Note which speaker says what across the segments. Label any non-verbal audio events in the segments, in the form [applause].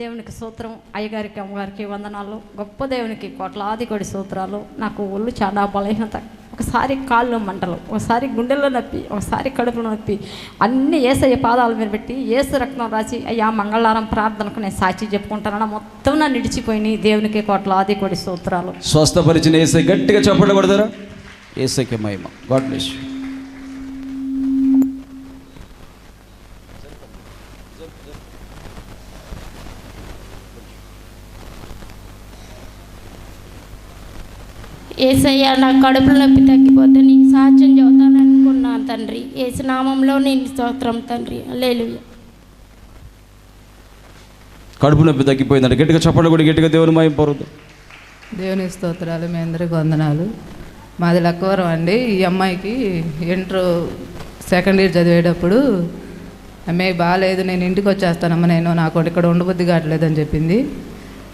Speaker 1: దేవునికి సూత్రం అయ్యగారికి అమ్మగారికి వందనాలు. గొప్ప దేవునికి కోట్లాది కోడి సూత్రాలు. నాకు ఒళ్ళు చాలా బలహీనత. ఒకసారి కాళ్ళు మంటలు ఒకసారి గుండెల్లో నొప్పి ఒకసారి కడుపులో నొప్పి. అన్ని ఏసయ్య పాదాల మీద పెట్టి ఏసు రక్తం రాసి అయ్యా మంగళవారం ప్రార్థనకు నేను సాక్షి చెప్పుకుంటానన్న. మొత్తం నా నిడిచిపోయినాయి దేవునికి కోట్లాది కోడి సూత్రాలు.
Speaker 2: స్వస్థపరిచిన ఏసై గట్టిగా చప్పట్లు కొడతారా? ఏసైకి మహిమ. God bless you.
Speaker 3: ఏసయ్య నా కడుపులో నొప్పి తగ్గిపోతే నీకు సాక్ష్యం చెబుతాను అనుకున్నాను తండ్రి. ఏసు నామంలో నేను స్తోత్రం తండ్రి. లేదు
Speaker 2: కడుపు నొప్పి తగ్గిపోయిందంటే. గట్టిగా చప్పట్లు కూడా గట్టిగా దేవుని మహిమ పరుదు
Speaker 4: దేవుని స్తోత్రాలు మీ అందరికి వందనాలు. మాది లక్కవరం అండి. ఈ అమ్మాయికి ఇంటర్ సెకండ్ ఇయర్ చదివేటప్పుడు అమ్మాయి బాగాలేదు నేను ఇంటికి వచ్చేస్తానమ్మ నేను నాకు ఇక్కడ ఉండబుద్ధి కావట్లేదని చెప్పింది.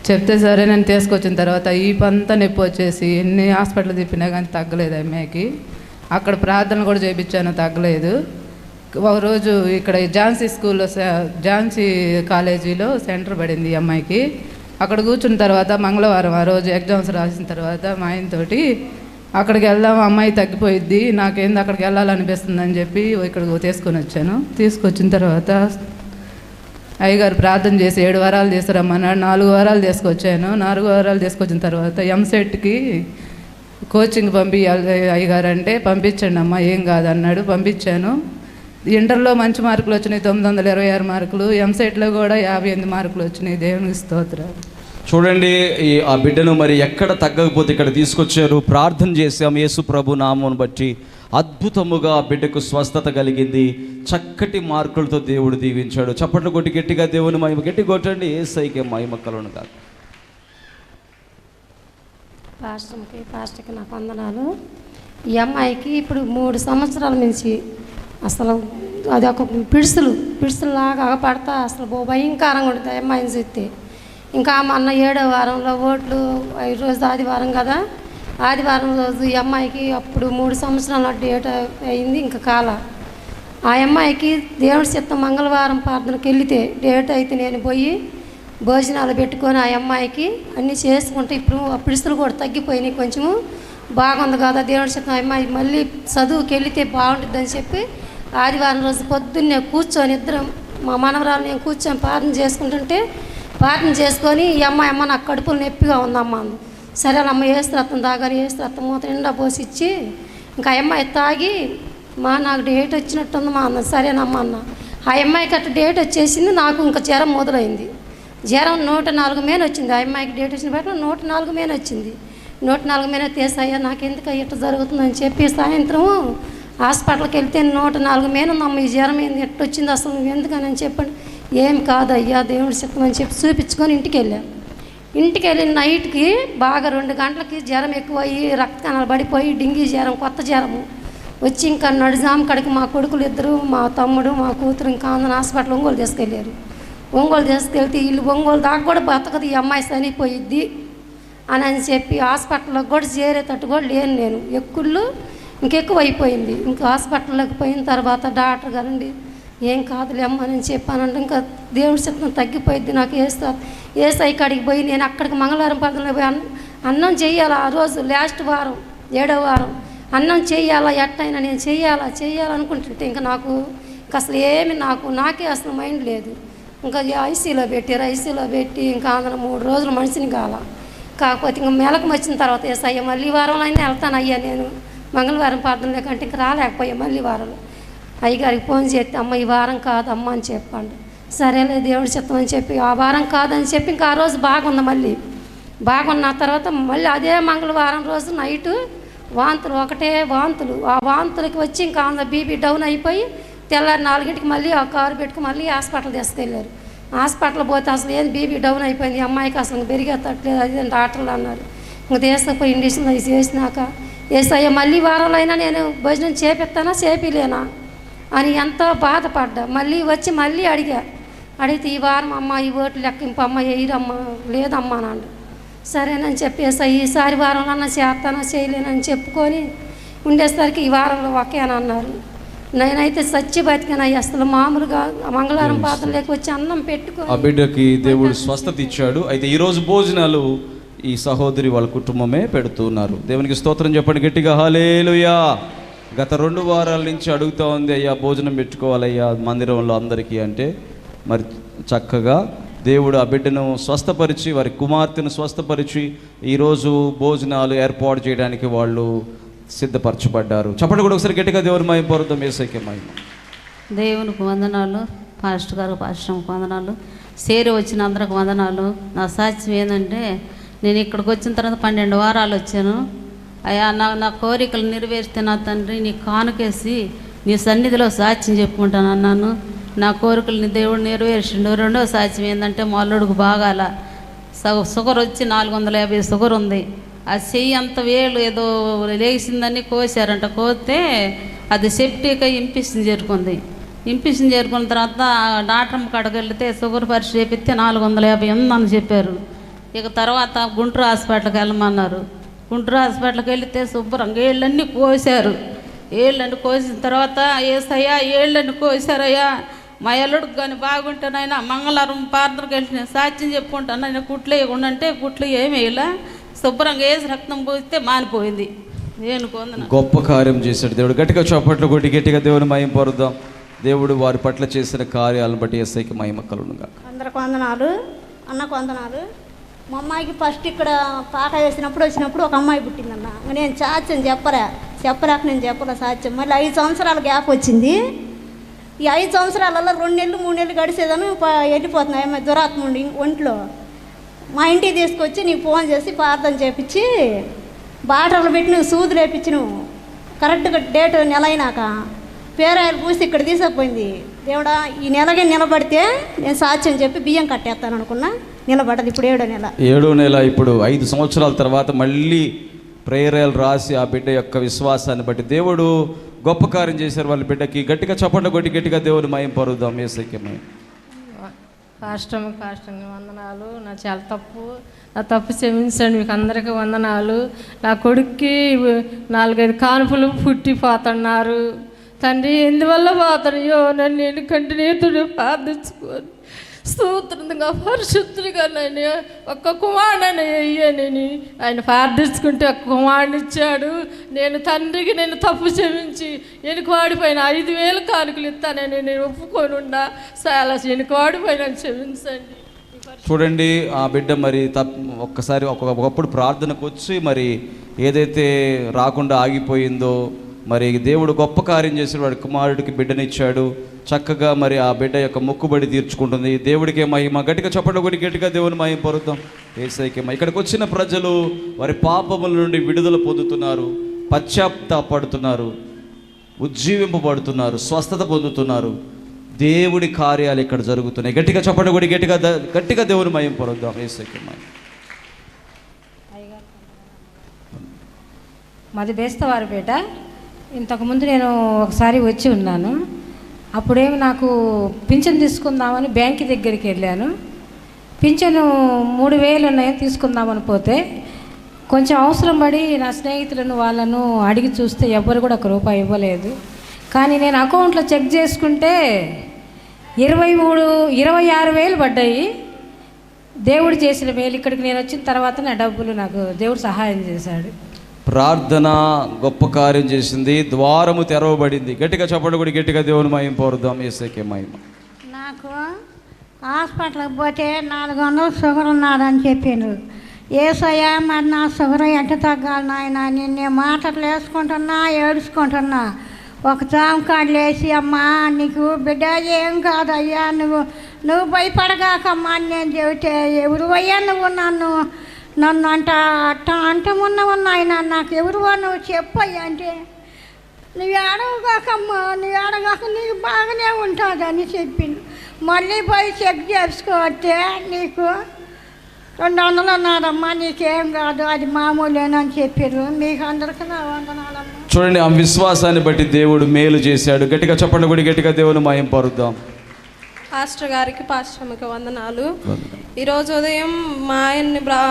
Speaker 4: చెప్తే సరే నేను తీసుకొచ్చిన తర్వాత ఈ పంతా నొప్పి వచ్చేసి ఎన్ని హాస్పిటల్ తిప్పినా కానీ తగ్గలేదు అమ్మాయికి. అక్కడ ప్రార్థన కూడా చేయించాను తగ్గలేదు. ఒక రోజు ఇక్కడ ఝాన్సీ స్కూల్లో ఝాన్సీ కాలేజీలో సెంటర్ పడింది ఈ అమ్మాయికి. అక్కడ కూర్చున్న తర్వాత మంగళవారం ఆ రోజు ఎగ్జామ్స్ రాసిన తర్వాత మా ఆయనతోటి అక్కడికి వెళ్దాం అమ్మాయి తగ్గిపోయిద్ది నాకేంది అక్కడికి వెళ్ళాలనిపిస్తుంది అని చెప్పి ఇక్కడికి తీసుకొని వచ్చాను. తీసుకొచ్చిన తర్వాత అయ్యగారు ప్రార్థన చేసి ఏడు వారాలు తీసుకురమ్మన్నాడు నాలుగు వారాలు తీసుకొచ్చాను. నాలుగు వారాలు తీసుకొచ్చిన తర్వాత ఎంసెట్కి కోచింగ్ పంపి అయ్యగారు అంటే పంపించండి అమ్మ ఏం కాదన్నాడు. పంపించాను. ఇంటర్లో మంచి మార్కులు వచ్చినాయి. తొమ్మిది వందల ఇరవై ఆరు మార్కులు. ఎంసెట్లో కూడా యాభై ఎనిమిది మార్కులు వచ్చినాయి. దేవునికి స్తోత్రాలు.
Speaker 2: చూడండి ఈ ఆ బిడ్డను మరి ఎక్కడ తగ్గకపోతే ఇక్కడ తీసుకొచ్చారు. ప్రార్థన చేసాం యేసు ప్రభు నామం బట్టి అద్భుతముగా బిడ్డకు స్వస్థత కలిగింది. చక్కటి మార్కులతో దేవుడు దీవించాడు. చప్పట్లు కొట్టి గట్టిగా దేవుని మహిమ గట్టి కొట్టండి. ఏ సైకే మహిమ కలను కాదు
Speaker 5: పాస్టర్కి పాస్టర్కి నా వందనాలు. ఈ అమ్మాయికి ఇప్పుడు మూడు సంవత్సరాల నుంచి అసలు అది ఒక పిడుసులు పిడుసులాగా పడతా అసలు బో భయంకరంగా ఉంటుంది అమ్మాయిని చూస్తే. ఇంకా మొన్న ఏడో వారంలో ఓట్లు ఐదు రోజు ఆదివారం కదా ఆదివారం రోజు ఈ అమ్మాయికి అప్పుడు మూడు సంవత్సరాల డేట్ అయింది ఇంకా కాల. ఆ అమ్మాయికి దేవుడి చిత్తం మంగళవారం ప్రార్థనకి వెళితే డేట్ అయితే నేను పోయి భోజనాలు పెట్టుకొని ఆ అమ్మాయికి అన్నీ చేసుకుంటే ఇప్పుడు ఆ పిడుసులు కూడా తగ్గిపోయినాయి కొంచెము. బాగుంది కదా దేవుడి చిత్తం. ఆ అమ్మాయి మళ్ళీ చదువుకి వెళితే బాగుంటుందని చెప్పి ఆదివారం రోజు పొద్దున్నే కూర్చొని ఇద్దరం మా మనవరాలు నేను కూర్చొని ప్రార్థన చేసుకుంటుంటే ప్రార్థన చేసుకొని ఈ అమ్మాయి అమ్మ నాకు కడుపులు నొప్పిగా ఉందమ్మా సరే అమ్మ వేసి రత్నం తాగాని వేసి రత్నం మూత నిండా పోసి ఇచ్చి ఇంకా ఆ అమ్మాయి తాగి మా నాకు డేట్ వచ్చినట్టుంది మా అన్న. సరేనమ్మా అన్న. ఆ అమ్మాయికి అట్లా డేట్ వచ్చేసింది నాకు ఇంకా జ్వరం మొదలైంది. జ్వరం నూట నాలుగు మీద వచ్చింది. ఆ అమ్మాయికి డేట్ వచ్చిన బట్టి నూట నాలుగు మీద వచ్చింది. నూట నాలుగు మీద తీసాయ్యా నాకు ఎందుకు ఇట్లా జరుగుతుందని చెప్పి సాయంత్రం హాస్పిటల్కి వెళ్తే నూట నాలుగు మీద ఉందమ్మ ఈ జ్వరం ఏంది? ఎట్ట వచ్చింది అసలు నువ్వు ఎందుకని అని చెప్పండి. ఏం కాదయ్యా దేవుడి చెప్పమని అని చెప్పి చూపించుకొని ఇంటికి వెళ్ళాను ఇంటికి వెళ్ళిన నైట్కి బాగా రెండు గంటలకి జ్వరం ఎక్కువయ్యి రక్తకణాలు రక్త కణాలు పడిపోయి డింగి జ్వరం కొత్త జ్వరము. వచ్చి ఇంకా నడుజాం కడికి మా కొడుకులు ఇద్దరు మా తమ్ముడు మా కూతురు ఇంకా అందరం హాస్పిటల్ ఒంగోలు తీసుకెళ్ళారు. ఒంగోలు తీసుకెళ్తే వీళ్ళు ఒంగోలు దాకా కూడా బతకదు ఈ అమ్మాయి చనిపోయిద్ది అని అని చెప్పి హాస్పిటల్లో కూడా చేరేటట్టు కూడా లేను నేను. ఎక్కుళ్ళు ఇంకెక్కువ అయిపోయింది ఇంకా హాస్పిటల్లోకి పోయిన తర్వాత డాక్టర్ గారండి ఏం కాదులే అమ్మ అని చెప్పానంటే ఇంకా దేవుడి చిత్తం తగ్గిపోయిద్ది నాకు వేస్తా ఏసఐ కాడికి పోయి నేను అక్కడికి మంగళవారం పదలో పోయి అన్నం అన్నం చేయాలా ఆ రోజు? లాస్ట్ వారం ఏడో వారం. అన్నం చేయాలా? ఎట్టయినా నేను చేయాలా? చేయాలనుకుంటుంటే ఇంకా నాకు ఇంకా అసలు ఏమి నాకు నాకే అసలు మైండ్ లేదు. ఇంకా ఐసీలో పెట్టారు ఐసీలో పెట్టి ఇంకా అందులో మూడు రోజులు మనిషిని కాల. కాకపోతే ఇంకా మెలకు వచ్చిన తర్వాత ఏసయ్య మళ్ళీ వారంలో అయినా వెళ్తాను అయ్యా నేను. మంగళవారం ప్రార్థన లేకంటే ఇంకా రాలేకపోయా మళ్ళీ వారంలో. అయ్యగారికి ఫోన్ చేస్తే అమ్మ ఈ వారం కాదమ్మా అని చెప్పండి. సరేలే దేవుడు చిత్తం అని చెప్పి ఆ వారం కాదని చెప్పి ఇంకా ఆ రోజు బాగుంది మళ్ళీ. బాగున్న తర్వాత మళ్ళీ అదే మంగళవారం రోజు నైటు వాంతులు ఒకటే వాంతులు. ఆ వాంతులకి వచ్చి ఇంకా ఆమె బీపీ డౌన్ అయిపోయి తెల్లారి నాలుగింటికి మళ్ళీ ఆ కారు పెట్టుకుని మళ్ళీ హాస్పిటల్ తీసుకెళ్ళారు. హాస్పిటల్ పోతే అసలు ఏం బీపీ డౌన్ అయిపోయింది? అమ్మాయికి అసలు పెరిగేటట్లేదు అది డాక్టర్లు అన్నారు. ఇంకా తీసుకుపోయి ఇండిషన్ అవి చేసినాక ఏసయ్య మళ్ళీ వారంలో అయినా నేను భోజనం చేపిస్తానా చేపిలేనా? అని ఎంతో బాధపడ్డా. మళ్ళీ వచ్చి మళ్ళీ అడిగా అడిగితే ఈ వారం అమ్మ ఈ ఓట్లు లెక్కింపు అమ్మ వేయరమ్మా లేదమ్మా నాన్న సరేనని చెప్పేసి ఈసారి వారంలో అన్న చేస్తానా చేయలేనని చెప్పుకొని ఉండేసరికి ఈ వారంలో ఒకే అని అన్నారు. నేనైతే సచ్చి బతికానయ్యా అసలు మామూలుగా మంగళవారం పాత్ర లేక వచ్చి అన్నం పెట్టుకో
Speaker 2: ఆ బిడ్డకి దేవుడు స్వస్థత ఇచ్చాడు. అయితే ఈరోజు భోజనాలు ఈ సహోదరి వాళ్ళ కుటుంబమే పెడుతున్నారు. దేవునికి స్తోత్రం చెప్పండి గట్టిగా. హలేలుయా గత రెండు వారాల నుంచి అడుగుతా ఉంది అయ్యా భోజనం పెట్టుకోవాలయ్యా మందిరంలో అందరికీ అంటే మరి చక్కగా దేవుడు ఆ బిడ్డను స్వస్థపరిచి వారి కుమార్తెను స్వస్థపరిచి ఈరోజు భోజనాలు ఏర్పాటు చేయడానికి వాళ్ళు సిద్ధపరచబడ్డారు. చెప్పండి కూడా ఒకసారి గట్టిగా దేవుని మహిమ పొరుద్దాం ఏసైకే మహిమ.
Speaker 6: దేవునికి వందనాలు పాస్టర్ గారు పాశ్రమకు వందనాలు సేరి వచ్చిన అందరికి వందనాలు. నా సాక్ష్యం ఏంటంటే నేను ఇక్కడికి వచ్చిన తర్వాత పన్నెండు వారాలు వచ్చాను. అయ్యా నా నా కోరికలు నెరవేరిస్తే నా తండ్రి నీ కానుకేసి నీ సన్నిధిలో సాక్ష్యం చెప్పుకుంటాను అన్నాను. నా కోరికలు దేవుడు నెరవేర్చిండు. రెండో సాధ్యం ఏంటంటే మొల్లడుకు బాగాల. సగ షుగర్ వచ్చి నాలుగు వందల యాభై షుగర్ ఉంది. ఆ చెయ్యి అంత వేలు ఏదో లేచిందని కోసారంట కోస్తే అది సెప్టిక్ ఇంపిషన్ చేరుకుంది. ఇంపిషన్ చేరుకున్న తర్వాత డాక్టర్ కాడకి వెళ్తే షుగర్ పరీక్ష చేపిస్తే నాలుగు వందల యాభై ఉందని చెప్పారు. ఇక తర్వాత గుంటూరు హాస్పిటల్కి వెళ్ళమన్నారు. గుంటూరు హాస్పిటల్కి వెళితే శుభ్రంగా ఏళ్ళన్నీ కోసారు ఏళ్ళని కోసిన తర్వాత ఏసయ్యా ఏళ్ళని కోసారయ్యా మా ఎల్లుడికి కానీ బాగుంటానైనా మంగళవారం పాత్రకి వెళ్ళిన సాక్ష్యం చెప్పుకుంటాను. ఆయన కుట్లు వేయకుండా అంటే కుట్లు ఏమి వేయలే. శుభ్రంగా వేసి రక్తం పోస్తే మానిపోయింది. నేను కొందన
Speaker 2: గొప్ప కార్యం చేశాడు దేవుడు. గట్టిగా చప్పట్లు కొట్టి గట్టిగా దేవుని మహిమ పొరుద్దాం. దేవుడు వారి పట్ల చేసిన కార్యాలను బట్టి ఎస్ఐకి మహిమ కలుగునుగా
Speaker 7: అందరికి వందనాలు అన్నకు వందనాలు మా అమ్మాయికి ఫస్ట్ ఇక్కడ పాట వేసినప్పుడు వచ్చినప్పుడు ఒక అమ్మాయి పుట్టిందన్న. నేను సాత్యం చెప్పరా చెప్పరాక నేను చెప్పలే సాత్యం మళ్ళీ ఐదు సంవత్సరాల గ్యాప్ వచ్చింది. ఈ ఐదు సంవత్సరాలలో రెండు నెలలు మూడు నెలలు గడిచేదాను వెళ్ళిపోతున్నాయి ఆమె దురాత్మ ఒంట్లో. మా ఇంటికి తీసుకొచ్చి నీకు ఫోన్ చేసి ప్రార్థన చేపించి బాటలు పెట్టి నువ్వు సూదు లేపించి నువ్వు కరెక్ట్గా డేట్ నెల అయినాక పేరాయలు పూసి ఇక్కడ తీసుకుపోయింది. దేవుడా ఈ నెలగా నిలబడితే నేను సాక్ష్యం చెప్పి బియ్యం కట్టేస్తాను అనుకున్నా. నిలబడదు ఇప్పుడు ఏడో నెల.
Speaker 2: ఏడో నెల ఇప్పుడు ఐదు సంవత్సరాల తర్వాత మళ్ళీ ప్రేయరాలు రాసి ఆ బిడ్డ యొక్క విశ్వాసాన్ని బట్టి దేవుడు గొప్ప కార్యం చేశారు వాళ్ళ బిడ్డకి. గట్టిగా చప్పట్లు కొట్టి గట్టిగా దేవుని మాయం పరుద్దాం. ఏసైకి కాష్టం
Speaker 8: పాస్టమ్ వందనాలు. నా చాలా తప్పు. నా తప్పు క్షమించండి. మీకు అందరికీ వందనాలు. నా కొడుక్కి నాలుగైదు కానుపులు పుట్టిపోతున్నారు తండ్రి ఎందువల్ల పోతాయో నన్ను ఎందుకంటే నేతుడు ప్రార్థించుకోను స్తోత్రంగా పరిశుద్ధుడిగా నేను ఒక్క కుమారుడని అయ్యానని ఆయన ప్రార్థించుకుంటే ఒక్క కుమారుని ఇచ్చాడు. నేను తండ్రికి నేను తప్పు క్షమించి వెనుకవాడిపోయిన ఐదు వేలు కానుకలు ఇస్తానని నేను ఒప్పుకొని ఉండా చాలా వెనుకవాడిపోయిన క్షమించండి.
Speaker 2: చూడండి ఆ బిడ్డ మరి తప్ ఒక్కసారి ఒక్కొక్కప్పుడు ప్రార్థనకు వచ్చి మరి ఏదైతే రాకుండా ఆగిపోయిందో మరి దేవుడు గొప్ప కార్యం చేసిన వాడు కుమారుడికి బిడ్డనిచ్చాడు. చక్కగా మరి ఆ బిడ్డ యొక్క మొక్కుబడి తీర్చుకుంటుంది. దేవుడికే మహిమ. గట్టిగా చెప్పడం కూడా గట్టిగా దేవుని మహిమ పొరుద్దాం. ఏసైకే ఇక్కడికి వచ్చిన ప్రజలు వారి పాపముల నుండి విడుదల పొందుతున్నారు. పశ్చాత్తాపడుతున్నారు. ఉజ్జీవింపబడుతున్నారు. స్వస్థత పొందుతున్నారు. దేవుడి కార్యాలు ఇక్కడ జరుగుతున్నాయి. గట్టిగా చెప్పడం కూడా గట్టిగా గట్టిగా దేవుని మయం పొరుద్దాం. ఏసైకి మయం
Speaker 9: మాది బేస్తవారిపేట ఇంతకుముందు నేను ఒకసారి వచ్చి ఉన్నాను. అప్పుడేమి నాకు పింఛన్ తీసుకుందామని బ్యాంక్ దగ్గరికి వెళ్ళాను. పింఛను మూడు వేలు ఉన్నాయని తీసుకుందామని పోతే కొంచెం అవసరం పడి నా స్నేహితులను వాళ్ళను అడిగి చూస్తే ఎవ్వరు కూడా ఒక రూపాయి ఇవ్వలేదు. కానీ నేను అకౌంట్లో చెక్ చేసుకుంటే ఇరవై మూడు ఇరవై ఆరు వేలు పడ్డాయి. దేవుడు చేసిన మేలు ఇక్కడికి నేను వచ్చిన తర్వాత నా డబ్బులు నాకు దేవుడు సహాయం చేశాడు.
Speaker 2: ప్రార్థన గొప్ప కార్యం చేసింది. ద్వారము తెరవబడింది. గట్టిగా చెప్పండి కూడా గట్టిగా దేవుని మయం పోరుదాం ఏసైకే మహిమ.
Speaker 7: నాకు హాస్పిటల్కి పోతే నాలుగు వందలు షుగర్ ఉన్నదని చెప్పిండ్రు ఏసయ్యా మరి నా షుగర్ ఎంత తగ్గాలి నాయన? నిన్నే మాటలు వేసుకుంటున్నా ఏడుచుకుంటున్నా. ఒక జామ లేచి వేసి అమ్మా నీకు బిడ్డ ఏం కాదయ్యా? నువ్వు నువ్వు భయపడగాకమ్మా నేను చెబితే ఎవరు అయ్యా నువ్వు నన్ను? నన్ను అంట అట్ట అంట ఉన్నావు నాయన నాకు ఎవరు నువ్వు చెప్పయ్యా అంటే నువ్వు ఏడవగాకమ్మా నువ్వు ఏడగాక నీకు బాగానే ఉంటుందని చెప్పింది మళ్ళీ పోయి చెక్ చేసుకోవస్తే నీకు రెండు వందలు ఉన్నారమ్మా నీకేం కాదు అది మామూలేనని చెప్పారు మీకు అందరికీ నా వందనాలమ్మా.
Speaker 2: చూడండి ఆ విశ్వాసాన్ని బట్టి దేవుడు మేలు చేశాడు. గట్టిగా చెప్పండి కూడా గట్టిగా దేవుని మయం పరుద్దాం.
Speaker 10: పాస్టర్ గారికి పాస్టర్కి వందనాలు. ఈరోజు ఉదయం మా ఆయన్ని ప్రా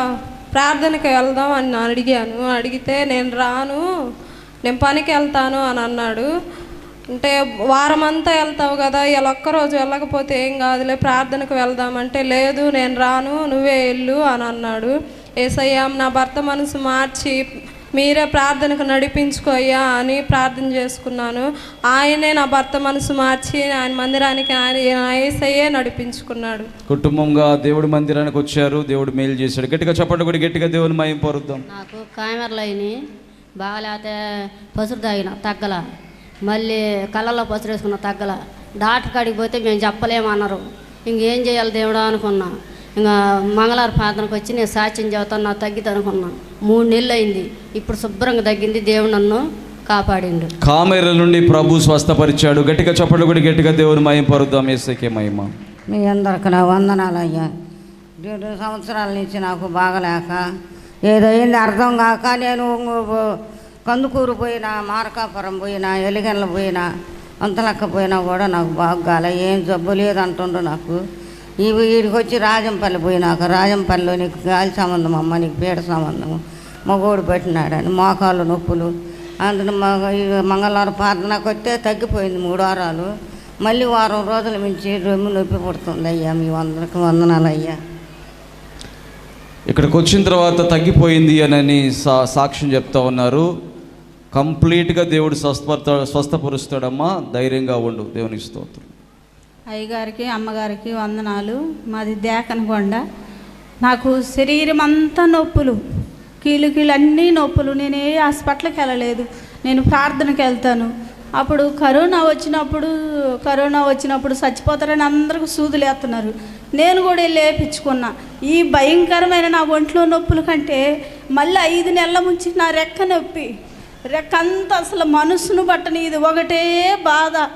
Speaker 10: ప్రార్థనకి వెళ్దాం అని నేను అడిగాను. అడిగితే నేను రాను నేను పనికి వెళ్తాను అని అన్నాడు. అంటే వారం అంతా వెళ్తావు కదా ఇలా ఒక్కరోజు వెళ్ళకపోతే ఏం కాదులే ప్రార్థనకు వెళ్దామంటే లేదు నేను రాను నువ్వే వెళ్ళు అని అన్నాడు. ఏసయ్యా నా భర్త మనసు మార్చి మీరే ప్రార్థనకు నడిపించుకోయ్యా అని ప్రార్థన చేసుకున్నాను. ఆయనే నా భర్త మనసు మార్చి ఆయన మందిరానికి ఆయన ఏసయ్యే నడిపించుకున్నాడు.
Speaker 2: కుటుంబంగా దేవుడి మందిరానికి వచ్చారు. దేవుడు మేలు చేశాడు. గట్టిగా చెప్పండి కూడా గట్టిగా దేవుని మయం పరుద్దాం.
Speaker 11: నాకు కామెరలు అయినాయి. బాగాలేకపోతే పసురు తాగిన తగ్గల. మళ్ళీ కళ్ళల్లో పసురు వేసుకున్న తగ్గల. డాక్టర్ కాడికి పోతే మేము చెప్పలేమన్నారు. ఇంకేం చేయాలి దేవుడా అనుకున్నా. ఇంకా మంగళవారం ప్రార్థనకు వచ్చి నేను సాక్ష్యం చెబుతాను నాకు తగ్గితే అనుకున్నా మూడు నెలలు అయింది. ఇప్పుడు శుభ్రంగా తగ్గింది దేవుడు నన్ను కాపాడిండు.
Speaker 2: కామెర నుండి ప్రభు స్వస్థపరిచాడు. గట్టిగా చెప్పండి కూడా గట్టిగా దేవుని మయం పరుద్దాం ఏసైకే మహిమ.
Speaker 12: మీ అందరికి నా వందనాలు అయ్యా రెండు సంవత్సరాల నుంచి నాకు బాగలేక ఏదో అయింది అర్థం కాక నేను కందుకూరు పోయినా మార్కాపురం పోయినా ఎలిగెన్ల పోయినా అంతలక్క పోయినా కూడా నాకు బాగాల ఏం జబ్బు లేదంటుండ్రు నాకు. ఈ వీడికి వచ్చి రాజంపల్లి పోయినాక రాజంపల్లిలో నీకు గాలి సంబంధం అమ్మ నీకు పీడ సంబంధము మగోడు పెట్టినాడని మోకాళ్ళు నొప్పులు. అందులో మగ మంగళవారం ప్రార్థనకు వస్తే తగ్గిపోయింది మూడు వారాలు. మళ్ళీ వారం రోజుల మించి రొమ్ము నొప్పి పుడుతుంది అయ్యా మీ వందలకు వందనాలు అయ్యా.
Speaker 2: ఇక్కడికి వచ్చిన తర్వాత తగ్గిపోయింది అని సా సాక్ష్యం చెప్తా ఉన్నారు. కంప్లీట్గా దేవుడు స్వస్థపడతా స్వస్థపరుస్తాడమ్మా. ధైర్యంగా ఉండు. దేవునికి స్తోత్రం.
Speaker 13: అయ్యగారికి అమ్మగారికి వందనాలు. మాది దేకనకొండ. నాకు శరీరం అంతా నొప్పులు. కీలు కీలు అన్నీ నొప్పులు. నేను ఏ హాస్పిటల్కి వెళ్ళలేదు. నేను ప్రార్థనకి వెళ్తాను. అప్పుడు కరోనా వచ్చినప్పుడు కరోనా వచ్చినప్పుడు చచ్చిపోతారని అందరికీ సూదులేస్తున్నారు నేను కూడా లేపించుకున్నా ఈ భయంకరమైన నా ఒంట్లో నొప్పుల కంటే మళ్ళీ ఐదు నెలల ముంచి నా రెక్క నొప్పి. రెక్క అంతా అసలు మనసును బట్టని ఇది ఒకటే బాధ.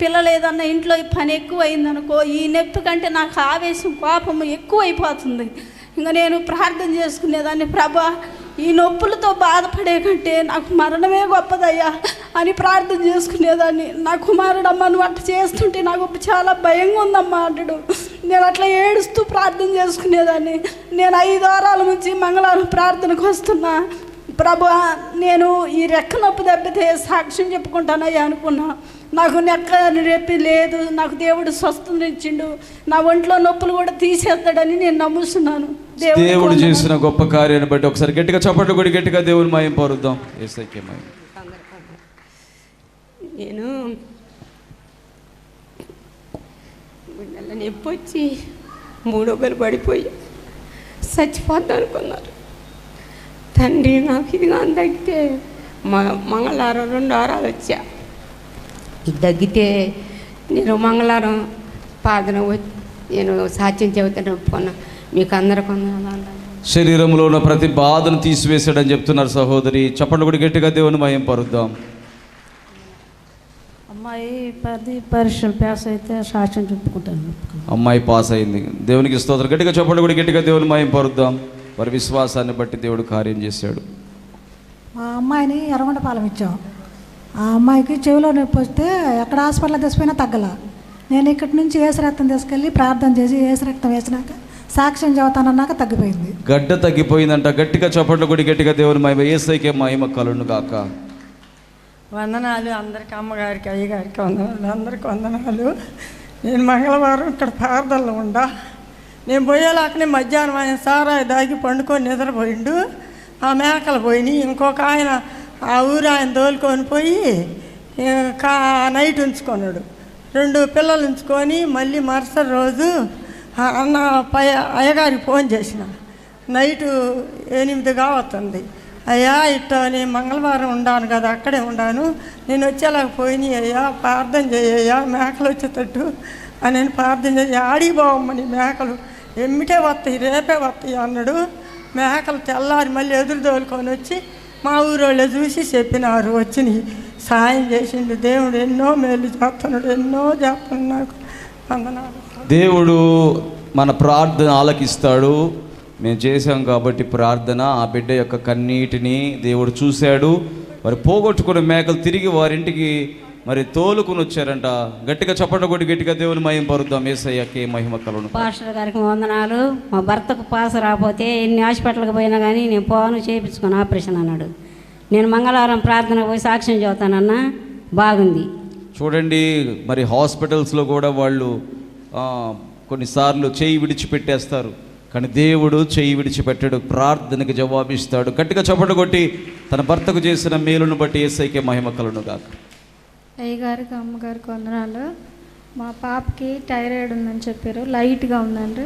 Speaker 13: పిల్లలు ఏదన్నా ఇంట్లో పని ఎక్కువ అయిందనుకో ఈ నొప్పి కంటే నాకు ఆవేశం కోపం ఎక్కువైపోతుంది. ఇంకా నేను ప్రార్థన చేసుకునేదాన్ని ప్రభా ఈ నొప్పులతో బాధపడే కంటే నాకు మరణమే గొప్పదయ్యా అని ప్రార్థన చేసుకునేదాన్ని. నా కుమారుడు నువ్వు అట్లా చేస్తుంటే నాకు చాలా భయంగా ఉందమ్మా అంటాడు. నేను అట్లా ఏడుస్తూ ప్రార్థన చేసుకునేదాన్ని. నేను ఐదు వారాల నుంచి మంగళవారం ప్రార్థనకు వస్తున్నా. ప్రభా నేను ఈ రెక్క నొప్పి దెబ్బతే సాక్ష్యం చెప్పుకుంటానయ్యా అనుకున్నా. నాకు నెక్క నొప్పి లేదు నాకు దేవుడు స్వస్థత ఇచ్చిండు నా ఒంట్లో నొప్పులు కూడా తీసేస్తాడని నేను నమ్ముతున్నాను
Speaker 2: దేవుడు చేసిన గొప్ప కార్యాన్ని బట్టి ఒకసారి గట్టిగా చప్పట్లు కూడా గట్టిగా దేవుని మయం పరుద్దాం. ఏసైకే మయం
Speaker 14: నేను బిడ్డల నొప్పి వచ్చి మూడొకరు పడిపోయి చచ్చిపోద్దాం అనుకున్నారు. తండ్రి నాకు ఇది కానీ తగ్గితే మ మంగళవారం రెండు వారాలు వచ్చా. తగ్గితే నేను మంగళవారం పాదన నేను సాక్ష్యం చెబుతాను ఒప్పుకున్నా మీకు అందరికి వందనాలు
Speaker 2: శరీరంలో ఉన్న ప్రతి బాధను తీసివేశాడని చెప్తున్నారు సహోదరి. చప్పట్లు కూడా గట్టిగా దేవుని మయం పరుద్దాం.
Speaker 15: అమ్మాయి పది పరీక్షలు పాస్ అయితే సాక్ష్యం చెప్పుకుంటాను.
Speaker 2: అమ్మాయి పాస్ అయింది. దేవునికి స్తోత్రం. గట్టిగా చప్పట్లు కూడా గట్టిగా దేవుని మయం పరుద్దాం. వారి విశ్వాసాన్ని బట్టి దేవుడు కార్యం చేశాడు.
Speaker 3: మా అమ్మాయిని ఎర్రగొండపాలెం ఇచ్చాం. ఆ అమ్మాయికి చెవిలో నొప్పి వస్తే ఎక్కడ హాస్పిటల్ తెచ్చిపోయినా తగ్గల. నేను ఇక్కడి నుంచి ఏసు రక్తం తీసుకెళ్ళి ప్రార్థన చేసి ఏసు రక్తం వేసినాక సాక్ష్యం చెబుతానన్నాక తగ్గిపోయింది.
Speaker 2: గడ్డ తగ్గిపోయిందంట. గట్టిగా చప్పట్లు కూడా గట్టిగా దేవుని మహిమ ఏసైకే మహిమ కలును గాక.
Speaker 16: వందనాలు. అందరికి అమ్మగారికి అయ్యగారికి వందనాలు. అందరికి వందనాలు. నేను మంగళవారం ఇక్కడ ప్రార్థనలో ఉండా. నేను పోయేలాకనే మధ్యాహ్నం ఆయన సారాయి దాగి పండుకొని నిద్రపోయిండు. ఆ మేకలు పోయినాయి. ఇంకొక ఆయన ఆ ఊరు ఆయన తోలుకొని పోయి కా నైట్ ఉంచుకున్నాడు. రెండు పిల్లలు ఉంచుకొని మళ్ళీ మరుసటి రోజు అన్న పై అయ్యగారికి ఫోన్ చేసిన. నైటు ఎనిమిది వస్తుంది అయ్యా ఇట్ట నేను మంగళవారం ఉండాను కదా అక్కడే ఉండాను. నేను వచ్చేలాగా పోయినాయి అయ్యా ప్రార్థన చేయ్యా మేకలు వచ్చేటట్టు అని నేను ప్రార్థన చేయ ఆడికి మేకలు ఎమ్మిటే వస్తాయి రేపే వస్తాయి అన్నాడు. మేకలు తెల్లారి మళ్ళీ ఎదురు తోలుకొని వచ్చి మా ఊరోళ్ళు చూసి చెప్పినారు వచ్చి సాయం చేసిండు. దేవుడు ఎన్నో మేలు చేస్తున్నాడు ఎన్నో చేస్తున్నాడు నాకు. వందనాలు
Speaker 2: దేవుడు మన ప్రార్థన ఆలకిస్తాడు. మేము చేసాం కాబట్టి ప్రార్థన ఆ బిడ్డ యొక్క కన్నీటిని దేవుడు చూశాడు. మరి పోగొట్టుకున్న మేకలు తిరిగి వారింటికి మరి తోలుకుని వచ్చారంట. గట్టిగా చప్పట కొట్టి గట్టిగా దేవుని మహిమ పరుద్దాం. ఏసయ్యకి మహిమ కలును
Speaker 17: పాస్టర్ గారికి వందనాలు. మా భర్తకు పాస్ రాకపోతే ఎన్ని హాస్పిటల్కి పోయినా కానీ నేను పోను చేయించుకుని ఆపరేషన్ అన్నాడు. నేను మంగళవారం ప్రార్థన పోయి సాక్ష్యం చదువుతానన్నా. బాగుంది.
Speaker 2: చూడండి మరి హాస్పిటల్స్లో కూడా వాళ్ళు కొన్నిసార్లు చేయి విడిచిపెట్టేస్తారు. కానీ దేవుడు చేయి విడిచిపెట్టాడు. ప్రార్థనకి జవాబిస్తాడు. గట్టిగా చప్పట కొట్టి తన భర్తకు చేసిన మేలును బట్టి ఏసైకే మహిమ కలును గాక.
Speaker 18: అయ్యగారికి అమ్మగారికి వందనాలు. మా పాపకి థైరాయిడ్ ఉందని చెప్పారు. లైట్గా ఉందండి.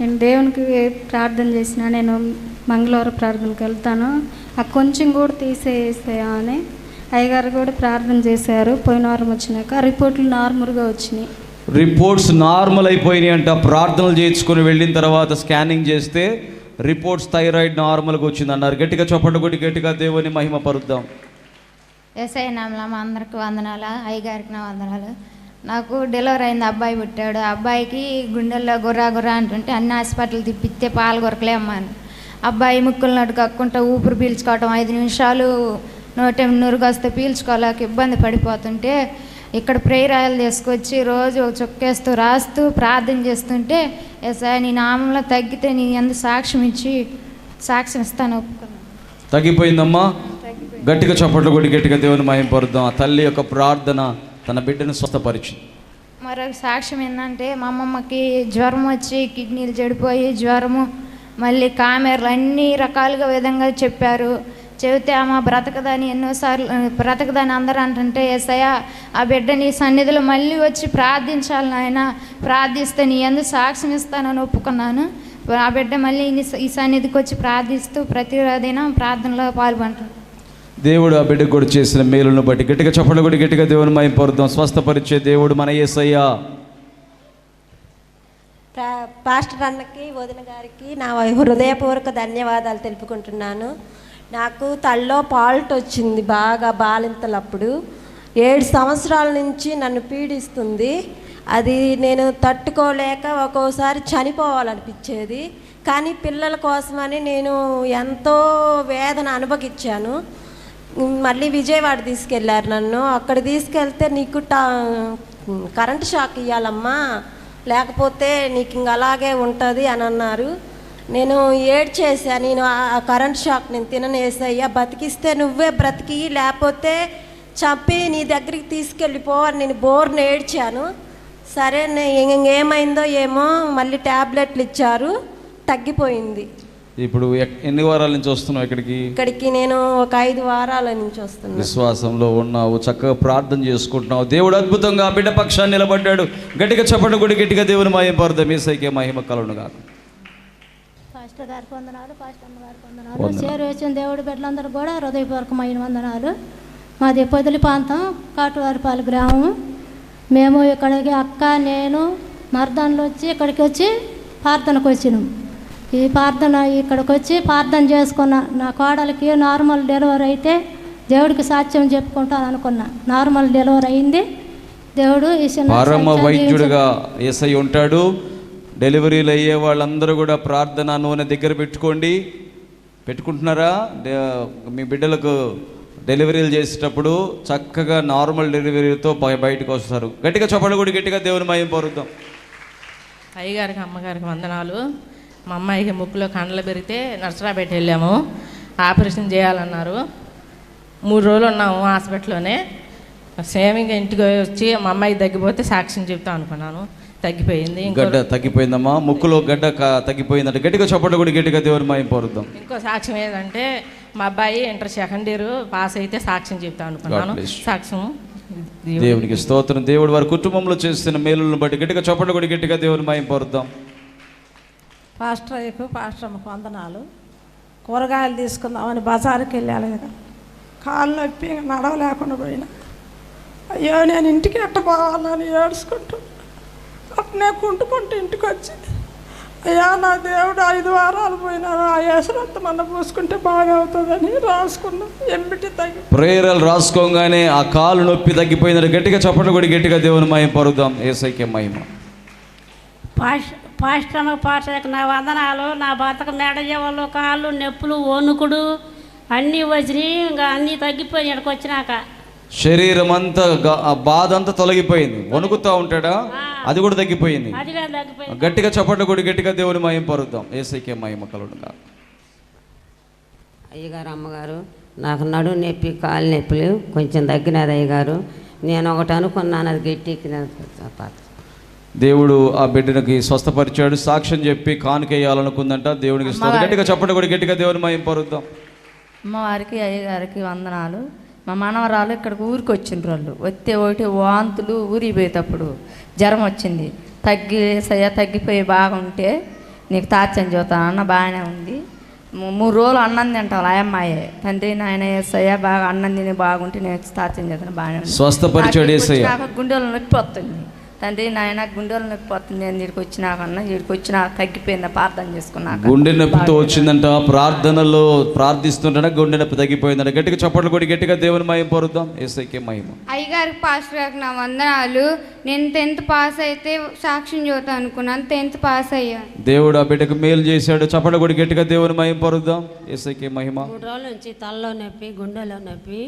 Speaker 18: నేను దేవునికి ప్రార్థన చేసిన నేను మంగళవారం ప్రార్థనకి వెళ్తాను. ఆ కొంచెం కూడా తీసేసేయా అని అయ్యగారు కూడా ప్రార్థన చేశారు. పోయిన వారం వచ్చినాక రిపోర్ట్లు నార్మల్గా వచ్చినాయి.
Speaker 2: రిపోర్ట్స్ నార్మల్ అయిపోయినాయి అంట. ప్రార్థనలు చేయించుకొని వెళ్ళిన తర్వాత స్కానింగ్ చేస్తే రిపోర్ట్స్ థైరాయిడ్ నార్మల్గా వచ్చింది అన్నారు గట్టిగా చప్పట కొట్టి గట్టిగా దేవుని మహిమ పరుద్దాం.
Speaker 19: ఎస్ఐ నామలమ్మ అందరికి వందనాలు అయ్యగారికి నా వందనాలు. నాకు డెలివరీ అయింది అబ్బాయి పుట్టాడు. ఆ అబ్బాయికి గుండెల్లో గుర్రా గుర్రా అంటుంటే అన్ని హాస్పిటల్ తిప్పిస్తే పాలు కొరకలే అమ్మాను అబ్బాయి ముక్కులు నటు కక్కుంటా ఊపిరి పీల్చుకోవటం ఐదు నిమిషాలు నోటి నురుగొస్తే పీల్చుకోలేక ఇబ్బంది పడిపోతుంటే ఇక్కడ ప్రేరాయలు తీసుకొచ్చి రోజు ఒక చుక్కేస్తూ రాస్తూ ప్రార్థన చేస్తుంటే ఎస్ఐ నీ నామంలో తగ్గితే నీ ఎంత సాక్ష్యం ఇచ్చి సాక్ష్యం ఇస్తాను ఒప్పుకున్నాను.
Speaker 2: తగ్గిపోయిందమ్మా? గట్టిగా చప్పట్లు కొట్టి గట్టిగా దేవుని మహిమ పరుద్దాం. ఆ తల్లి యొక్క ప్రార్థన తన బిడ్డను స్వస్థపరిచింది.
Speaker 19: మరొక సాక్ష్యం ఏంటంటే మా అమ్మమ్మకి జ్వరం వచ్చి కిడ్నీలు చెడిపోయి జ్వరము మళ్ళీ కామెర్లు అన్ని రకాలుగా విధంగా చెప్పారు. చెబితే ఆమె బ్రతకదని ఎన్నోసార్లు బ్రతకదని అందరూ అంటుంటే ఏసయ్య ఆ బిడ్డ నీ సన్నిధిలో మళ్ళీ వచ్చి ప్రార్థించాలి నాయన ప్రార్థిస్తే నీ ఎందుకు సాక్ష్యం ఇస్తానని ఒప్పుకున్నాను. ఆ బిడ్డ మళ్ళీ ఈ- సన్నిధికి వచ్చి ప్రార్థిస్తూ ప్రతి ప్రార్థనలో పాల్గొంటాడు
Speaker 2: దేవుడు ఆ బిడ్డకు కూడా చేసిన మేలును బట్టి గట్టిగా చప్పట్లు కూడా గట్టిగా దేవుని మహిమ పొరుద్దాం స్వస్థపరిచే దేవుడు మన
Speaker 20: ఏసయ్యా. పాస్టర్ అన్నకి వదిన గారికి నా హృదయపూర్వక ధన్యవాదాలు తెలుపుకుంటున్నాను. నాకు తల్లో పాల్ట్ వచ్చింది బాగా బాలింతలప్పుడు. ఏడు సంవత్సరాల నుంచి నన్ను పీడిస్తుంది. అది నేను తట్టుకోలేక ఒక్కోసారి చనిపోవాలనిపించేది. కానీ పిల్లల కోసమని నేను ఎంతో వేదన అనుభవించాను. మళ్ళీ విజయవాడ తీసుకెళ్ళారు నన్ను. అక్కడ తీసుకెళ్తే నీకు టా కరెంట్ షాక్ ఇవ్వాలమ్మా లేకపోతే నీకు ఇంక అలాగే ఉంటుంది అని అన్నారు. నేను ఏడ్చేసా నేను ఆ కరెంట్ షాక్ నేను తిననేసయ్యా బతికిస్తే నువ్వే బ్రతికి లేకపోతే చంపి నీ దగ్గరికి తీసుకెళ్ళిపో అని నేను బోర్ని ఏడ్చాను. సరే ఇంకేమైందో ఏమో మళ్ళీ ట్యాబ్లెట్లు ఇచ్చారు తగ్గిపోయింది.
Speaker 2: ఇప్పుడు ఎన్ని వారాల నుంచి వస్తున్నావు ఇక్కడికి?
Speaker 20: ఇక్కడికి నేను ఒక ఐదు వారాల నుంచి వస్తున్నాను
Speaker 2: విశ్వాసంలో ఉన్నావు చక్కగా ప్రార్థన చేసుకుంటున్నావు. దేవుడు అద్భుతంగా బిడ్డ పక్షాన్ని నిలబడ్డాడు. గట్టిగా చెప్పండి కూడా గట్టిగా దేవుని మహిమ పరుద్దాం. మీసైకే మహిమ కలును కాక
Speaker 21: పాస్టర్ గారికి వందనాలు పాస్టర్ అమ్మ గారికి వందనాలు.
Speaker 2: వందనాలు.
Speaker 21: చేరు వచ్చిన దేవుడి బిడ్డలందరూ కూడా హృదయపూర్వకమైన వందనాలు. మాది పొదిలి ప్రాంతం కాటువారిపాలెం గ్రామం. మేము ఇక్కడికి అక్క నేను మర్దాన్లు వచ్చి ఇక్కడికి వచ్చి ప్రార్థనకు వచ్చినాం. ఈ ప్రార్థన ఇక్కడికి వచ్చి ప్రార్థన చేసుకున్న. నా కోడలికి నార్మల్ డెలివరీ అయితే దేవుడికి సాక్ష్యం చెప్పుకుంటాను అనుకున్నా. నార్మల్ డెలివరీ అయింది. దేవుడు
Speaker 2: పరమ వైద్యుడిగా ఏసై ఉంటాడు. డెలివరీలు అయ్యే వాళ్ళందరూ కూడా ప్రార్థన నూనె దగ్గర పెట్టుకోండి. పెట్టుకుంటున్నారా? మీ బిడ్డలకు డెలివరీలు చేసేటప్పుడు చక్కగా నార్మల్ డెలివరీతో బయ- బయటకు వస్తారు. గట్టిగా చెప్పండి కూడా గట్టిగా దేవుని మయం పరుద్దాం.
Speaker 8: అయ్యగారికి అమ్మగారికి వందనాలు. మా అమ్మాయికి ముక్కులో కండలు పెరిగితే నర్సరాపేట వెళ్ళాము. ఆపరేషన్ చేయాలన్నారు. మూడు రోజులు ఉన్నాము హాస్పిటల్లోనే. సేమింగ్ ఇంటికి వచ్చి మా అమ్మాయికి తగ్గిపోతే సాక్ష్యం చెప్తాం అనుకున్నాను. తగ్గిపోయింది.
Speaker 2: గడ్డ తగ్గిపోయిందమ్మా. ముక్కులో గడ్డ తగ్గిపోయిందంటే గట్టిగా చెప్పండి కూడా గట్టిగా దేవుని మయం పరుద్దాం.
Speaker 8: ఇంకో సాక్ష్యం ఏంటంటే మా అబ్బాయి ఇంటర్ సెకండ్ ఇయర్ పాస్ అయితే సాక్ష్యం చెప్తాం అనుకున్నాను. సాక్ష్యం
Speaker 2: దేవునికి స్తోత్రం. దేవుడు వారి కుటుంబంలో చేస్తున్న మేలులను బట్టి గట్టిగా చెప్పండి కూడా గట్టిగా దేవుని మయం పరుద్దాం.
Speaker 16: పాస్టర్ అయ్యకు పాస్టర్ అమ్మకు వందనాలు. కూరగాయలు తీసుకుందామని బజారుకి వెళ్ళాలి కదా. కాళ్ళు నొప్పి నడవలేకుండా పోయినా. అయ్యో నేను ఇంటికి ఎట్ట పోవాలని ఏడుచుకుంటూ అట్నే కుంటుకుంటూ ఇంటికి వచ్చి అయ్యా నా దేవుడు ఐదు వారాలు పోయినా ఆ ఏసరంత మన పూసుకుంటే బాగా అవుతుందని రాసుకున్నా. ఎంబిటి తగ్గి
Speaker 2: ప్రేయర్లు రాసుకోగానే ఆ కాలు నొప్పి తగ్గిపోయిందంటే గట్టిగా చెప్పండి కూడా గట్టిగా దేవుని మయం పరుద్దాం ఏసైకే మహిమ.
Speaker 22: పాష్ పాశ్రమ పాటకు నా వందనాలు నా భర్తకు మెడ వాళ్ళు కాళ్ళు నొప్పులు వణుకుడు అన్నీ వచ్చినాయి ఇంకా అన్నీ తగ్గిపోయి ఇక్కడికి వచ్చినాక.
Speaker 2: శరీరం అంతా బాధ అంతా తొలగిపోయింది. వణుకుతా ఉంటాడా? అది కూడా తగ్గిపోయింది. గట్టిగా చెప్పండి కూడా గట్టిగా దేవుని మయం పరుద్దాం. ఏసైకే మహిమ కలుగుగా
Speaker 12: అయ్యగారు అమ్మగారు నాకు నడు నొప్పి కాలు నొప్పులు కొంచెం తగ్గినది అయ్యగారు.
Speaker 14: నేను ఒకటి అనుకున్నాను అది గట్టికి పాత
Speaker 2: దేవుడు ఆ బిడ్డనికి స్వస్థపరిచాడు. సాక్ష్యం చెప్పి కానుకేయాలనుకుందంట. దేవునికి గట్టిగా చెప్పండి కూడా గట్టిగా దేవుని మయం పరుద్దాం.
Speaker 23: అమ్మవారికి అయ్యగారికి వందనాలు. మా మనవరాలు ఇక్కడికి ఊరికి వచ్చిండ్రు వాళ్ళు వస్తే ఒకటి వాంతులు ఊరికి పోయేటప్పుడు జ్వరం వచ్చింది. తగ్గి సయ్య తగ్గిపోయి బాగుంటే నీకు తాచని చూతానన్న బాగానే ఉంది. మూడు రోజులు అన్నం తింటాం అమ్మాయే తండ్రి నాయన ఏసయ్య బాగా అన్నం తిని బాగుంటే నేను తాచని చేస్తాను బాగానే ఉంది.
Speaker 2: స్వస్థపరిచాడు
Speaker 23: గుండెలు నొప్పి వస్తుంది. తండ్రి నాయన గుండెలు నొప్పి వస్తుంది నేను ఇక్కడికి వచ్చినాకన్నా ఇక్కడికి వచ్చినాక తగ్గిపోయింది ప్రార్థన చేసుకున్నాక
Speaker 2: గుండె నొప్పితో వచ్చిందంట ప్రార్థనలో ప్రార్థిస్తుంటే గుండె నొప్పి తగ్గిపోయిందంట. గట్టిగా చప్పట్లు కూడా గట్టిగా దేవుని మయం పరుద్దాం. ఏసైకే మహిమ.
Speaker 17: అయ్యగారికి పాస్టర్ గారికి నా వందనాలు. నేను టెన్త్ పాస్ అయితే సాక్ష్యం చూద్దాం అనుకున్నాను. టెన్త్ పాస్ అయ్యాను
Speaker 2: దేవుడు ఆ బిడ్డకు మేలు చేశాడు. చప్పట్లు కూడా గట్టిగా దేవుని మయం పరుద్దాం. ఏసైకే మహిమ.
Speaker 20: మూడు రోజుల నుంచి తలలో నొప్పి గుండెలో నొప్పి.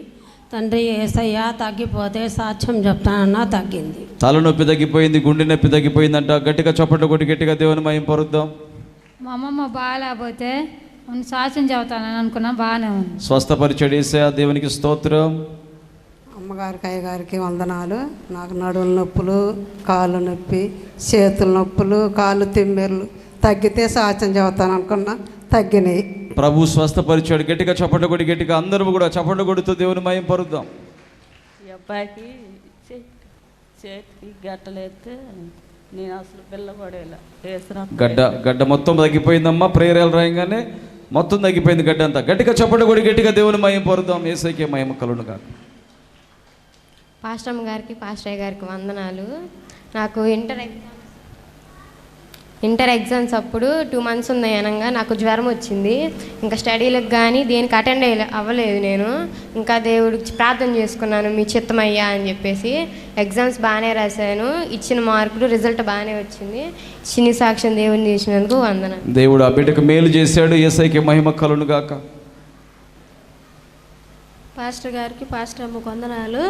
Speaker 20: తండ్రి ఏసయ్య తగ్గిపోతే సాక్ష్యం చెప్తానన్నా తగ్గింది.
Speaker 2: తలనొప్పి తగ్గిపోయింది గుండె నొప్పి తగ్గిపోయిందంట. గట్టిగా చప్పట్లు కొట్టి గట్టిగా దేవుని మయం పరుద్దాం.
Speaker 24: మా అమ్మమ్మ బాగాలేకపోతే నేను సాక్ష్యం చెబుతానని అనుకున్నా బాగానే ఉంది.
Speaker 2: స్వస్థపరిచాడు ఏసయ్య దేవునికి స్తోత్రం.
Speaker 25: అమ్మగారికి అయ్యగారికి వందనాలు. నాకు నడుముల నొప్పులు కాళ్ళు నొప్పి చేతుల నొప్పులు కాళ్ళు తిమ్మెర్లు. తగ్గితే సాక్ష్యం చెబుతాను అనుకున్నా తగ్గినాయి.
Speaker 2: ప్రభు స్వస్థపరిచాడు. గట్టిగా చప్పట్లు కొట్టి గట్టిగా అందరూ కూడా చప్పట్లు కొడుతూ దేవుని మయం పరుద్దాం.
Speaker 6: ఈ అబ్బాయికి చేతికి గట్టలేస్తే నేను అసలు వేసిన
Speaker 2: గడ్డ గడ్డ మొత్తం తగ్గిపోయిందమ్మా ప్రేరేలు రాయంగానే మొత్తం తగ్గిపోయింది గడ్డ అంతా. గట్టిగా చప్పట్లు కొడి గట్టిగా దేవుని మయం పరుద్దాం. ఏసైకే మహిమ కలును కాక
Speaker 26: పాస్టమ్ గారికి పాస్టర్ గారికి వందనాలు. నాకు ఇంటర్ ఎగ్జామ్స్ ఇంటర్ ఎగ్జామ్స్ అప్పుడు టూ మంత్స్ ఉన్నాయి అనగా నాకు జ్వరం వచ్చింది. ఇంకా స్టడీలకు కానీ దేనికి అటెండ్ అయ్యలే అవ్వలేదు నేను. ఇంకా దేవుడికి ప్రార్థన చేసుకున్నాను మీ చిత్తమయ్యా అని చెప్పేసి. ఎగ్జామ్స్ బాగానే రాశాను. ఇచ్చిన మార్కులు రిజల్ట్ బాగానే వచ్చింది. చిన్ని సాక్ష్యం దేవుని చేసినందుకు వందన
Speaker 2: దేవుడు ఆ బిడ్డకు మేలు చేశాడు. ఏసైకే మహిమ కలును గాక.
Speaker 27: పాస్టర్ గారికి పాస్టర్ అమ్మకు వందనాలు.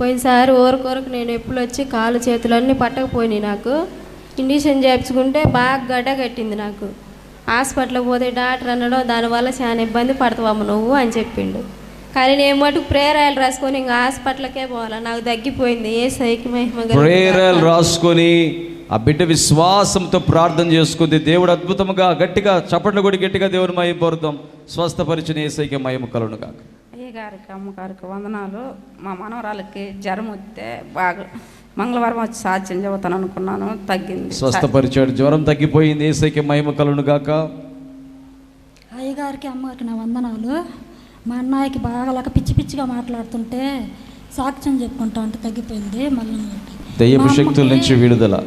Speaker 27: పోయినసారి ఊరకొరకు నేను ఎప్పుడు వచ్చి కాలు చేతులు అన్నీ పట్టకపోయినాయి నాకు. ఇండిషన్ చేయించుకుంటే బాగా గడ్డ కట్టింది నాకు. హాస్పిటల్కి పోతే డాక్టర్ అన్నాడు దానివల్ల చాలా ఇబ్బంది పడతావమ్మ నువ్వు? అని చెప్పిండు. కానీ నేను మటుకు ప్రేరాయలు రాసుకొని ఇంకా హాస్పిటల్కే పోవాలా. నాకు తగ్గిపోయింది. ఏ సైకి
Speaker 2: ప్రేరలు రాసుకొని ఆ బిడ్డ విశ్వాసంతో ప్రార్థన చేసుకుంది. దేవుడు అద్భుతముగా గట్టిగా చప్పట్లు కొడి గట్టిగా దేవుని మహిమ పరుద్దాం స్వస్థపరిచిన ఏసైకే మహిమ కలును గాక.
Speaker 28: అయ్యగారికి అమ్మగారికి వందనాలు. మా మనవరాలకి జ్వరం వస్తే బాగా మంగళవారం వచ్చి సాధ్యం చెబుతాను అనుకున్నాను తగ్గింది.
Speaker 2: స్వస్థపరిచాడు. జ్వరం తగ్గిపోయింది. ఏసైకే మహిమ కలును గాక.
Speaker 3: అయ్యగారికి అమ్మగారికి నా వందనాలు. మా అన్నయ్యకి బాగా లేక పిచ్చి పిచ్చిగా మాట్లాడుతుంటే సాక్ష్యం చెప్పుకుంటా అంటే తగ్గిపోయింది. మళ్ళీ
Speaker 2: దెయ్యపు
Speaker 3: మా
Speaker 2: శక్తుల
Speaker 3: అమ్మకి-
Speaker 2: నుంచి విడుదల.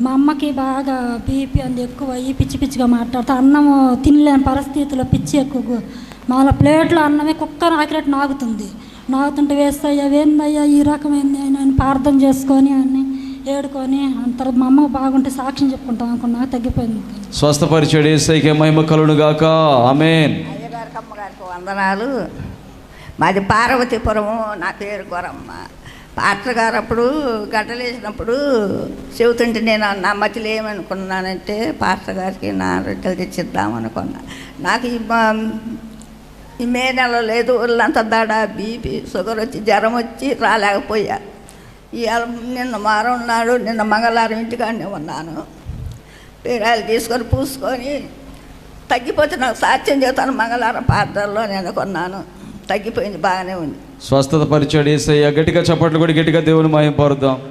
Speaker 3: మా అమ్మకి బాగా బీపీ అంది ఎక్కువ అయ్యి పిచ్చి పిచ్చిగా మాట్లాడుతూ అన్నము తినలేని పరిస్థితిలో పిచ్చి ఎక్కువ. మళ్ళీ ప్లేట్లో అన్నమే కుక్క నాకినట్టు నాగుతుంది. నాగుతుంటే వేస్తాయ్యా ఏందయ్యా ఈ రకమైంది అని ప్రార్థన చేసుకొని అని ఏడుకొని అంత మా అమ్మ బాగుంటే సాక్ష్యం చెప్పుకుంటాం అనుకున్నా తగ్గిపోయింది
Speaker 2: స్వస్థపరిచాడు ఏసైకే మహిమ కలును గాక ఆమెన్.
Speaker 29: అయ్యగారికి అమ్మగారికి వందనాలు. మాది పార్వతీపురము నా పేరు గొరమ్మ. పాత్ర గారు అప్పుడు గడ్డలేసినప్పుడు చెబుతుంటే నేను నా మధ్యలో ఏమనుకున్నానంటే పాస్టర్ గారికి నా రొట్టెలు తెచ్చిద్దాం అనుకున్నా. నాకు ఈ మా- ఈ మే నెల లేదు ఒళ్ళంతా దడ బీపీ షుగర్ వచ్చి జ్వరం వచ్చి రాలేకపోయా. ఇవాళ నిన్న వారం నాడు నిన్న మంగళవారం ఇంటికాడనే ఉన్నాను. పేరాలు తీసుకొని పూసుకొని తగ్గిపోతే నాకు సాక్ష్యం చేస్తాను. మంగళవారం పాత్రలో నేను అనుకున్నాను తగ్గిపోయింది బాగానే ఉంది.
Speaker 2: స్వస్థత పరిచాడు ఏసయ్య. గట్టిగా చప్పట్లు కూడా గట్టిగా దేవుని మహిమ పరుద్దాం.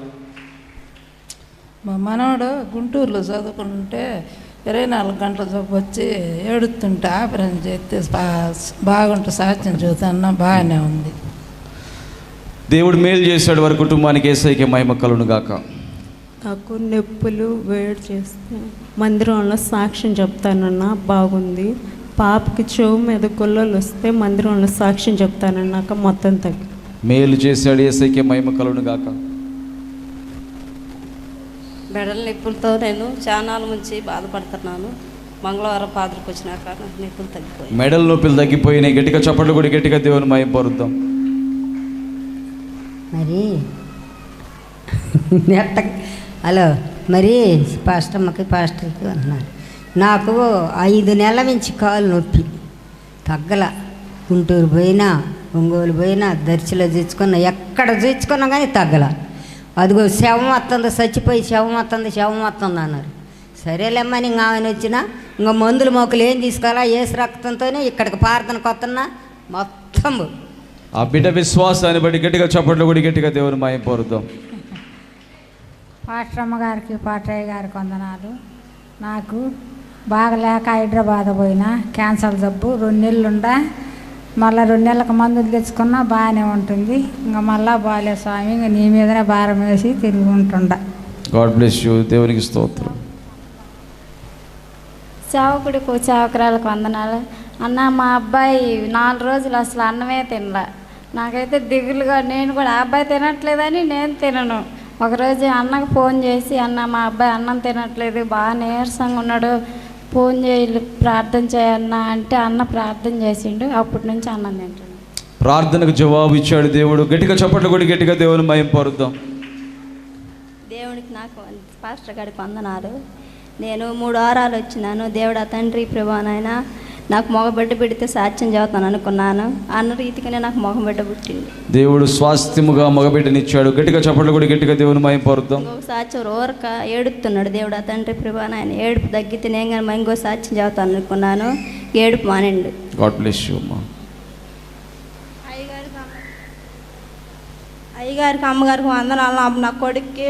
Speaker 4: మా మనవడు గుంటూరులో చదువుకుంటుంటే ఇరవై నాలుగు గంటల జబ్బు వచ్చి ఏడుతుంటే ఆపరేషన్ చేస్తే బాగుంటే సాధ్యం చూద్దాన్నా బాగానే ఉంది.
Speaker 2: దేవుడు మేలు చేశాడు వారి కుటుంబానికి ఏసైకే మహిమ కలును గాక.
Speaker 30: నాకు నొప్పులు వేడి చేస్తే మందిరంలో సాక్ష్యం చెప్తానన్నా బాగుంది. పాపకి చెవు మీద గొల్లలు వస్తే మందిరంలో సాక్ష్యం చెప్తానన్నాక మొత్తం తగ్గి.
Speaker 2: మేలు చేశాడు ఏసైకే మహిమ కలును గాక.
Speaker 31: మెడల నొప్పులతో నేను చానాల నుంచి బాధపడుతున్నాను. మంగళవారం పాదరికి వచ్చినాక నాకు నొప్పులు తగ్గిపోయాయి.
Speaker 2: మెడల నొప్పులు తగ్గిపోయినాయి. గట్టిగా చప్పట్లు కూడా గట్టిగా దేవుని మహిమ పరుద్దాం.
Speaker 12: మరి? [laughs] నెట్ట హలో మరి పాస్టమ్మకి పాస్టర్కి అన్నారు నాకు ఐదు నెలల నుంచి కాలు నొప్పి. తగ్గల. గుంటూరు పోయినా ఒంగోలు పోయినా దర్శిలో చూసుకున్నా ఎక్కడ చూసుకున్నా కానీ తగ్గల. అదిగో శవం వస్తుంది చచ్చిపోయి శవం వస్తుంది శవం వస్తుంది అన్నారు. సరేలేమ్మని ఇంకా ఆయన వచ్చినా ఇంకా మందులు మొక్కలు ఏం తీసుకోవాలా? ఏసు రక్తంతోనే ఇక్కడికి ప్రార్థనకు వస్తున్నా మొత్తం.
Speaker 2: ఆ బిడ్డ విశ్వాసాన్ని బట్టి గట్టిగా చప్పట్లు కూడా గట్టిగా దేవుని మాయం పొరుద్దాం.
Speaker 7: పాస్టమ్మ గారికి పాటయ్య గారికి వందనాలు నాకు బాగలేక హైదరాబాద్ పోయినా క్యాన్సర్ జబ్బు రెండు నెలలు ఉండా మళ్ళీ రెండు నెలలకు మందులు తెచ్చుకున్నా బాగానే ఉంటుంది. ఇంకా మళ్ళా బాలే స్వామి ఇంక నీ మీదనే భారం వేసి తిరిగి ఉంటుండ
Speaker 2: గాడ్ బ్లెస్ యూ. దేవునికి స్తోత్రం.
Speaker 32: సేవకుడికి సేవకురాలకు వందనాలు. అన్న మా అబ్బాయి నాలుగు రోజులు అసలు అన్నమే తినలే. నాకైతే దిగులుగా నేను కూడా ఆ అబ్బాయి తినట్లేదని నేను తినను. ఒకరోజు అన్నకు ఫోన్ చేసి అన్న మా అబ్బాయి అన్నం తినట్లేదు బాగా నీరసంగా ఉన్నాడు. ఫోన్ చేయి ప్రార్థన చేయన్న అంటే అన్న ప్రార్థన చేసిండు. అప్పటి నుంచి అన్నం తింటాడు
Speaker 2: ప్రార్థనకు జవాబు ఇచ్చాడు దేవుడు. గట్టిగా చప్పట్లు కూడా గట్టిగా దేవుని మయం పొరుద్దాం.
Speaker 33: దేవునికి నాకు పాస్టర్ గారికి వందనాలు. నేను మూడు వారాలు వచ్చినాను. దేవుడా తండ్రి ప్రభా నాకు మగబిడ్డ పెడితే సాధ్యం చదువుతాను అనుకున్నాను. అన్న రీతిగానే నాకు మగబిడ్డ పుట్టింది.
Speaker 2: దేవుడు స్వాస్థ్యముగా మగబిడ్డనిచ్చాడు. గట్టిగా చప్పట్లు కూడా గట్టిగా దేవుని మయం పొరుద్దాం.
Speaker 33: ఇంకొక సాధ్యం ఊరక ఏడుపుతున్నాడు దేవుడా. తండ్రి ప్రభా నాయన ఏడుపు తగ్గితే నేను కానీ ఇంకో సాధ్యం చదువుతాను అనుకున్నాను. ఏడుపు మానండి.
Speaker 2: గాడ్ బ్లెస్ యూ అమ్మా.
Speaker 27: అయ్యగారికి అమ్మగారికి వందనాలు. నా నా కొడుక్కి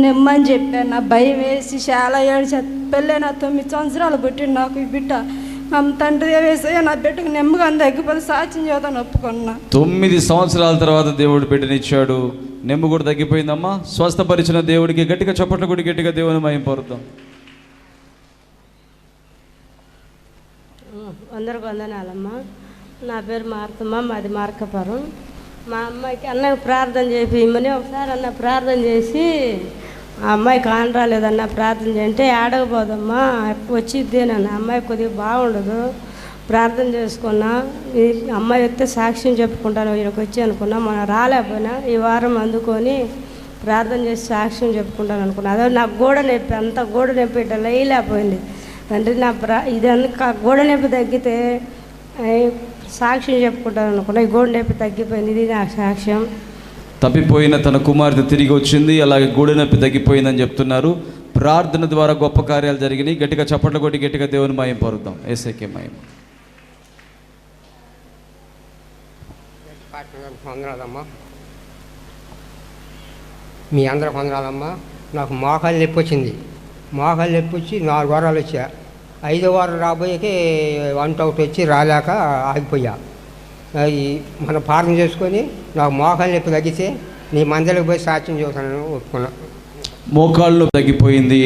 Speaker 27: నిమ్మని చెప్పాను. నా భయం వేసి చాలా ఏడ్చా. పెళ్ళైన తొమ్మిది సంవత్సరాలు పుట్టిండు నాకు ఈ బిడ్డ. అమ్మ తండ్రి వేసి నా బిడ్డకు నెమ్మగా తగ్గిపోతే సాక్ష్యం చేద్దాను ఒప్పుకున్నా
Speaker 2: తొమ్మిది సంవత్సరాల తర్వాత దేవుడు బిడ్డనిచ్చాడు నెమ్ము కూడా తగ్గిపోయిందమ్మా. స్వస్థపరిచిన దేవుడికి గట్టిగా చప్పట్లు కూడా గట్టిగా దేవుని మయం పొరుద్దాం.
Speaker 27: అందరికి వందనాలమ్మా. నా పేరు మార్తమ్మ మాది మార్కపురం. మా అమ్మాయికి అన్నయ్య ప్రార్థన చేసి ఇమ్మని ఒకసారి అన్న ప్రార్థన చేసి ఆ అమ్మాయి కాని రాలేదన్న ప్రార్థన చేయంటే ఆడకపోదమ్మా వచ్చిద్దేనన్న అమ్మాయి కొద్దిగా బాగుండదు. ప్రార్థన చేసుకున్నా ఈ అమ్మాయి వస్తే సాక్ష్యం చెప్పుకుంటాను ఈయనకు వచ్చి అనుకున్నా మనం రాలేకపోయినా ఈ వారం అందుకొని ప్రార్థన చేసి సాక్ష్యం చెప్పుకుంటాను అనుకున్నా. అదే నాకు గోడ నొప్పి అంత గోడ నొప్పి ఇట్లా లేయలేకపోయింది. తండ్రి నా ప్రా ఇదంతా గోడ నొప్పి తగ్గితే సాక్ష్యం చెప్పుకుంటాను అనుకున్నా ఈ గోడ నొప్పి తగ్గిపోయింది ఇది నా సాక్ష్యం.
Speaker 2: తప్పిపోయిన తన కుమార్తె తిరిగి వచ్చింది అలాగే గూడెనొప్పి తగ్గిపోయిందని చెప్తున్నారు. ప్రార్థన ద్వారా గొప్ప కార్యాలు జరిగినాయి. గట్టిగా చప్పట్లు కొట్టి గట్టిగా దేవుని మాయం పొరుద్దాం. ఏసైకే మాయం
Speaker 34: పొందరాదమ్మా మీ అందరికి పొందరాదమ్మా నాకు మోకాలు నొప్పి వచ్చింది. మోకాలు నొప్పి వచ్చి నాలుగు వారాలు వచ్చా. ఐదో వారం రాబోయేకి వన్ అవుట్ వచ్చి రాలేక ఆగిపోయా. ఈ మనం పారం చేసుకొని నాకు మోకాలు నొప్పి తగ్గితే నీ మందలకు పోయి సాక్ష్యం చూస్తానని ఒప్పుకున్నా.
Speaker 2: మోకాళ్ళు తగ్గిపోయింది.